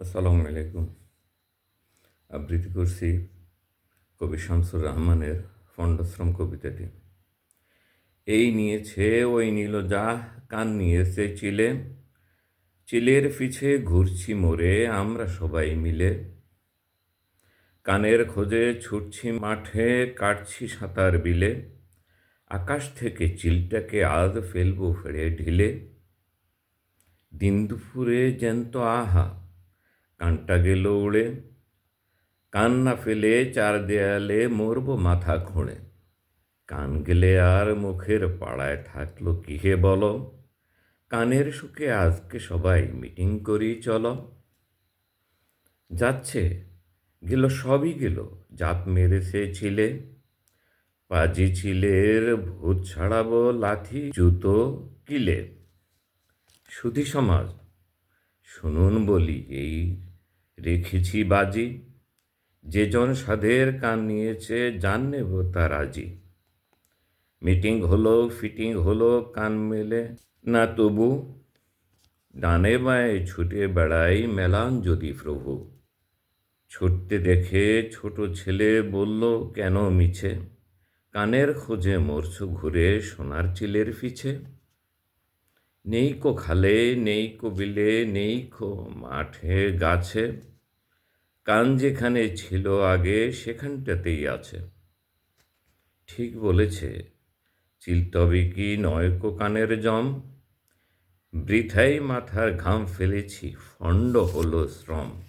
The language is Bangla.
আসসালামু আলাইকুম। আবৃত্তি করছি কবি শামসুর রহমানের ফণ্ডশ্রম কবিতাটি। এই নিয়েছে ওই নিল যা কান নিয়েছে চিলে। চিলের পিছে ঘুরছি মোরে আমরা সবাই মিলে। কানের খোঁজে ছুটছি মাঠে, কাটছি সাঁতার বিলে। আকাশ থেকে চিলটাকে আজ ফেলব ফেড়ে ঢিলে। দিন দুপুরে জ্যান্ত আহা কানটা গেল উড়ে। কান না ফেলে চার দেয়ালে মরব মাথা খুঁড়ে। কান গেলে আর মুখের পাড়ায় থাকল কি হে বলো? কানের সুখে আজকে সবাই মিটিং করি চলো। যাচ্ছে, গেল সবই গেল জাপ মেরেছে ছিলে। পাজি ছিলের ভূত ছাড়াবো লাথি, জুতো, কিলে। সুধী সমাজ, শুনুন বলি এই রেখেছি বাজি। যে জন সাধের কান নিয়েছে, জান নেব তার আজি মিটিং হলো, ফিটিং হলো, কান মেলে না তবু। ডানে বায়ে ছুটে বেড়াই মেলান যদি প্রভু। ছুটতে দেখে ছোট ছেলে বলল, কেন মিছে? কানের খোঁজে মরছ ঘুরে, সোনার চিলের পিছে। নেই কো খালে, নেই কো বিলে, নেই কো মাঠে, গাছে। কান যেখানে ছিল আগে, সেখানটাতেই আছে। ঠিক বলেছে। চিল তবে কি নয়কো কানের জম? বৃথাই মাথার ঘাম ফেলেছি, ফণ্ড হলো শ্রম।